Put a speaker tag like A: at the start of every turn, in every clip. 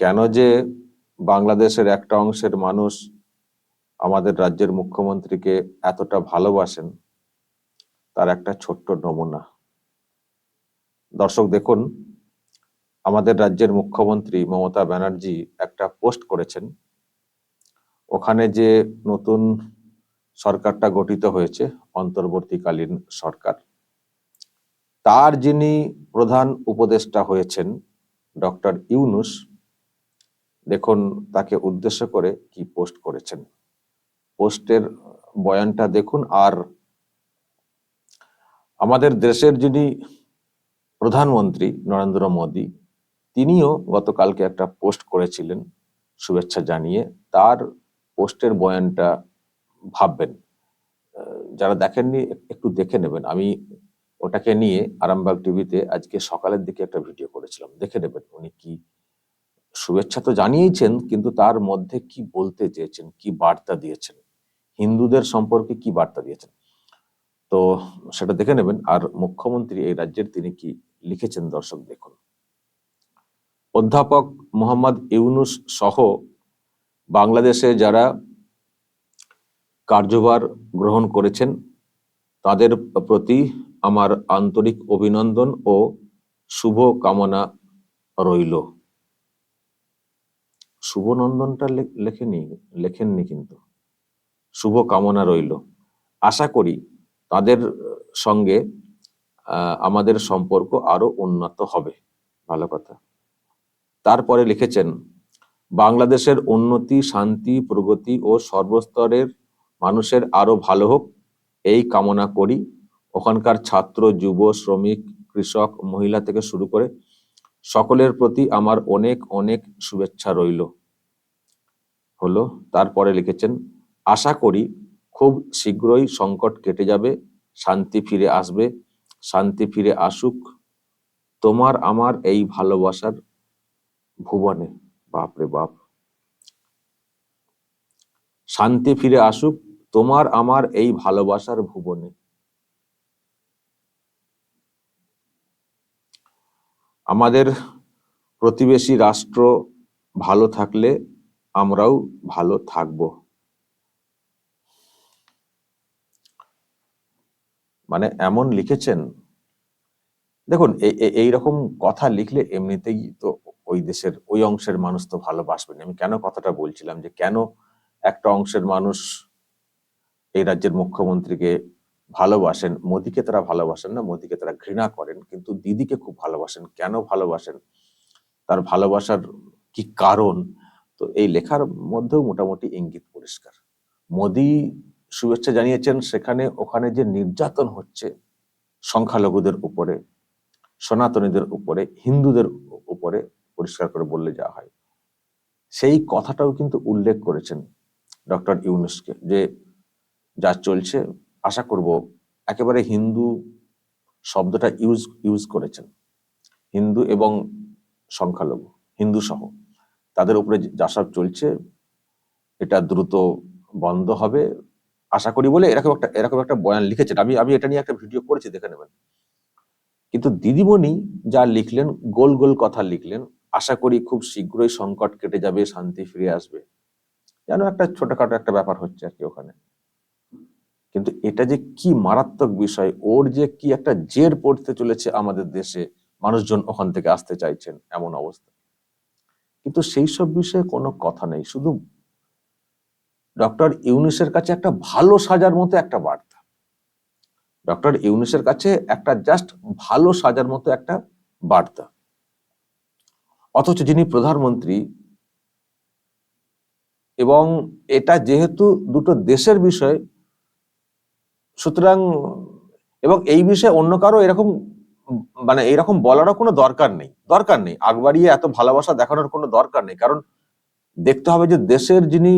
A: কেন যে বাংলাদেশের একটা অংশের মানুষ আমাদের রাজ্যের মুখ্যমন্ত্রীকে এতটা ভালোবাসেন, তার একটা ছোট্ট নমুনা। দর্শক দেখুন, আমাদের রাজ্যের মুখ্যমন্ত্রী মমতা ব্যানার্জি একটা পোস্ট করেছেন। ওখানে যে নতুন সরকারটা গঠিত হয়েছে, অন্তর্বর্তীকালীন সরকার। তার যিনি প্রধান উপদেষ্টা হয়েছেন, ডক্টর ইউনুস দেখুন, তাকে উদ্দেশ্য করে কি পোস্ট করেছেন। পোস্টের বয়ানটা দেখুন, আর আমাদের দেশের যিনি প্রধানমন্ত্রী নরেন্দ্র মোদী, তিনিও গতকালকে একটা পোস্ট করেছিলেন শুভেচ্ছা জানিয়ে। তার পোস্টের বয়ানটা ভাববেন। যারা দেখেননি একটু দেখে নেবেন। আমি ওটাকে নিয়ে আরামবাগ টিভিতে আজকে সকালের দিকে একটা ভিডিও করেছিলাম। দেখে নেবেন উনি কি শুভেচ্ছা তো জানিয়েছেন, কিন্তু তার মধ্যে কি বলতে চেয়েছেন, কি বার্তা দিয়েছেন? হিন্দুদের সম্পর্কে কি বার্তা দিয়েছেন? তো সেটা দেখে নেবেন। আর মুখ্যমন্ত্রী এই রাজ্যের তিনি কি লিখেছেন, দর্শক দেখুন। অধ্যাপক মোহাম্মদ ইউনুস সহ বাংলাদেশে যারা কার্যভার গ্রহণ করেছেন, তাদের প্রতি আমার আন্তরিক অভিনন্দন ও শুভ কামনা রইল। শুভনন্দনটা লেখেনি, লেখেননি কিন্তু। শুভ কামনা রইল। আশা করি তাদের সঙ্গে আমাদের সম্পর্ক আরও উন্নত হবে। ভালো কথা। তারপরে লিখেছেন, বাংলাদেশের উন্নতি, শান্তি, প্রগতি ও সর্বস্তরের মানুষের আরও ভালো হোক, এই কামনা করি। ওখানকার ছাত্র, যুব, শ্রমিক, কৃষক, মহিলা থেকে শুরু করে সকলের প্রতি আমার অনেক অনেক শুভেচ্ছা রইল। হলো, তারপরে লিখেছেন, আশা করি খুব শীঘ্রই সংকট কেটে যাবে, শান্তি ফিরে আসবে, শান্তি ফিরে আসুক তোমার আমার এই ভালোবাসার ভুবনে। বাপরে বাপ। শান্তি ফিরে আসুক তোমার আমার এই ভালোবাসার ভুবনে। আমাদের প্রতিবেশী রাষ্ট্র ভালো থাকলে আমরাও ভালো থাকব। মানে এমন লিখেছেন, দেখুন, এ- এ- এইরকম কথা লিখলে এমনিতেই তো ওই দেশের, ওই অংশের মানুষ তো ভালোবাসবেন। আমি কেন কথাটা বলছিলাম যে কেন একটা অংশের মানুষ এই রাজ্যের মুখ্যমন্ত্রীকে ভালোবাসেন, মোদিকে তারা ভালোবাসেন না, মোদিকে তারা ঘৃণা করেন, কিন্তু দিদিকে খুব ভালোবাসেন। কেন ভালোবাসেন? তার ভালোবাসার কি কারণ? তো এই লেখার মধ্যেও মোটামুটি ইঙ্গিত পরিষ্কার। মোদি শুভেচ্ছা জানিয়েছেন, সেখানে ওখানে যে নির্যাতন হচ্ছে সংখ্যালঘুদের উপরে, সনাতনীদের উপরে, হিন্দুদের উপরে পরিষ্কার করে বললে যা হয়। সেই কথাটাও কিন্তু উল্লেখ করেছেন ডক্টর ইউনুসকে যে যা চলছে আশা করব একেবারে হিন্দু শব্দটা ইউজ ইউজ করেছেন। হিন্দু এবং সংখ্যালঘু, হিন্দু সহ। তাদের উপরে যা সব চলছে, এটা দ্রুত বন্ধ হবে। আশা করি বলে এরকম একটা এরকম একটা বয়ান লিখেছেন। আমি আমি এটা নিয়ে একটা ভিডিও করেছি, দেখে নেবেন। কিন্তু দিদিমণি যা লিখলেন, গোল গোল কথা লিখলেন, আশা করি খুব শীঘ্রই সংকট কেটে যাবে, শান্তি ফিরে আসবে। যেন একটা ছোটখাটো একটা ব্যাপার হচ্ছে আর কি ওখানে। কিন্তু এটা যে কি মারাত্মক বিষয়, ওর যে কি একটা জের পড়তে চলেছে আমাদের দেশে, মানুষজন ওখান থেকে আসতে চাইছেন এমন অবস্থা। কিন্তু সেই সব বিষয়ে কোনো কথা নেই, শুধু ডক্টর ইউনিসের কাছে একটা ভালো সাজার মতো একটা বার্তা। ডক্টর ইউনিসের কাছে একটা জাস্ট ভালো সাজার মতো একটা বার্তা। অথচ যিনি প্রধানমন্ত্রী এবং এটা যেহেতু দুটো দেশের বিষয় সুতরাং, এবং এই বিষয়ে অন্য কারও এরকম মানে এরকম বলারও কোনো দরকার নেই দরকার নেই। আগবাড়িয়ে এত ভালোবাসা দেখানোর কোনো দরকার নেই, কারণ দেখতে হবে যে দেশের যিনি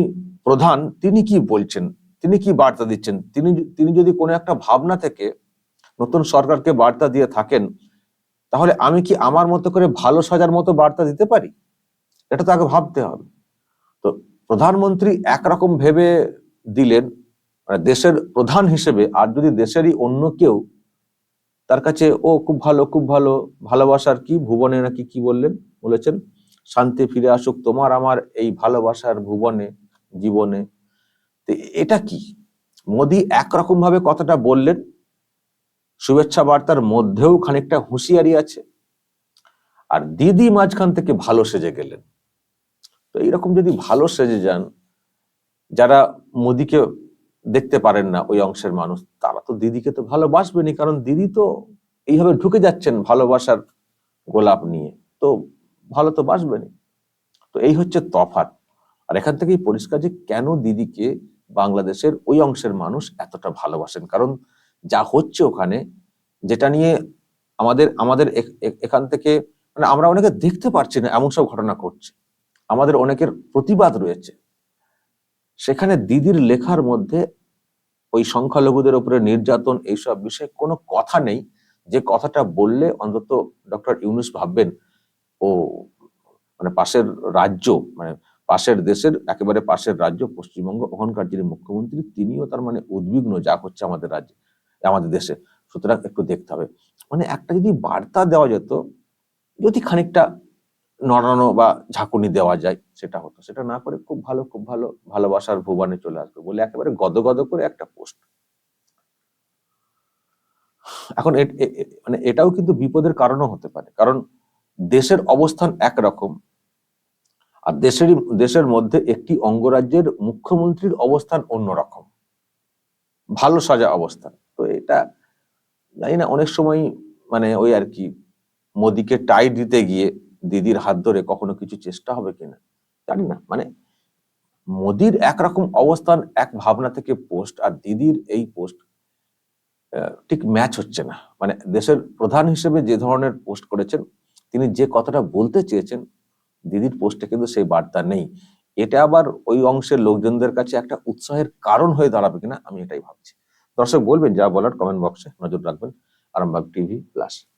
A: প্রধান, তিনি কি বলছেন, তিনি কি বার্তা দিচ্ছেন, তিনি তিনি যদি কোনো একটা ভাবনা থেকে নতুন সরকারকে বার্তা দিয়ে থাকেন, তাহলে আমি কি আমার মতো করে ভালো সাজার মতো বার্তা দিতে পারি? এটা তো আগে ভাবতে হবে। তো প্রধানমন্ত্রী একরকম ভেবে দিলেন মানে দেশের প্রধান হিসেবে, আর যদি দেশেরই অন্য কেউ তার কাছে, ও, খুব ভালো খুব ভালো, ভালোবাসার কি ভুবনে নাকি কি বললেন? বলেছেন, শান্তি ফিরে আসুক তোমার আমার এই ভালোবাসার ভুবনে, জীবনে। এটা কি? মোদি একরকম ভাবে কথাটা বললেন, শুভেচ্ছা বার্তার মধ্যেও খানিকটা হুঁশিয়ারি আছে, আর দিদি মাঝখান থেকে ভালো সেজে গেলেন। তো এইরকম যদি ভালো সেজে যান, যারা মোদিকে দেখতে পারেন না ওই অংশের মানুষ। তারা তো দিদিকে তো ভালোবাসবেনই, কারণ দিদি তো এইভাবে ঢুকে যাচ্ছেন ভালোবাসার গোলাপ নিয়ে। তো ভালো তো বাসবেনই। তো এই হচ্ছে তফাৎ। আর এখান থেকেই পরিষ্কার যে কেন দিদিকে বাংলাদেশের ওই অংশের মানুষ এতটা ভালোবাসেন। কারণ যা হচ্ছে ওখানে, যেটা নিয়ে আমাদের আমাদের এখান থেকে মানে আমরা অনেকে দেখতে পারছি না এমন সব ঘটনা ঘটছে। আমাদের অনেকের প্রতিবাদ রয়েছে। সেখানে দিদির লেখার মধ্যে ওই সংখ্যালঘুদের উপরে নির্যাতন এইসব বিষয়ে কোনো কথা নেই। যে কথাটা বললে অন্তত ডক্টর ইউনুস ভাববেন, ও মানে পাশের রাজ্য মানে পাশের দেশের, একেবারে পাশের রাজ্য, পশ্চিমবঙ্গ ওখানকার যিনি মুখ্যমন্ত্রী, তিনিও তার মানে উদ্বিগ্ন, যা হচ্ছে আমাদের রাজ্যে, আমাদের দেশে। সুতরাং একটু দেখতে হবে। মানে একটা যদি বার্তা দেওয়া যেত, যদি খানিকটা নড়ানো বা ঝাঁকুনি দেওয়া যায়, সেটা হতো। সেটা না করে খুব ভালো খুব ভালো ভালোবাসার ভুবনে চলে আসবে বলে একেবারে গদ গদ করে একটা পোস্ট। এখন মানে এটাও কিন্তু বিপদের কারণও হতে পারে। কারণ দেশের অবস্থান একরকম আর দেশেরই, দেশের মধ্যে একটি অঙ্গরাজ্যের মুখ্যমন্ত্রীর অবস্থান অন্যরকম। ভালো সাজা অবস্থান। তো এটা জানি না, অনেক সময় মানে ওই আর কি মোদিকে টাই দিতে গিয়ে দিদির হাত ধরে কখনো কিছু চেষ্টা হবে কিনা? জানি না। মানে মোদির একরকম অবস্থান, এক ভাবনা থেকে পোস্ট আর দিদির এই পোস্ট ঠিক ম্যাচ হচ্ছে না। মানে দেশের প্রধান হিসেবে যে ধরনের পোস্ট করেছেন, তিনি যে কথাটা বলতে চেয়েছেন, দিদির পোস্টে কিন্তু সেই বার্তা নেই। এটা আবার ওই অংশের লোকজনদের কাছে একটা উৎসাহের কারণ হয়ে দাঁড়াবে কিনা, আমি এটাই ভাবছি। দর্শক বলবেন, যা বলার কমেন্ট বক্সে নজর রাখবেন, আরামবাগ টিভি প্লাস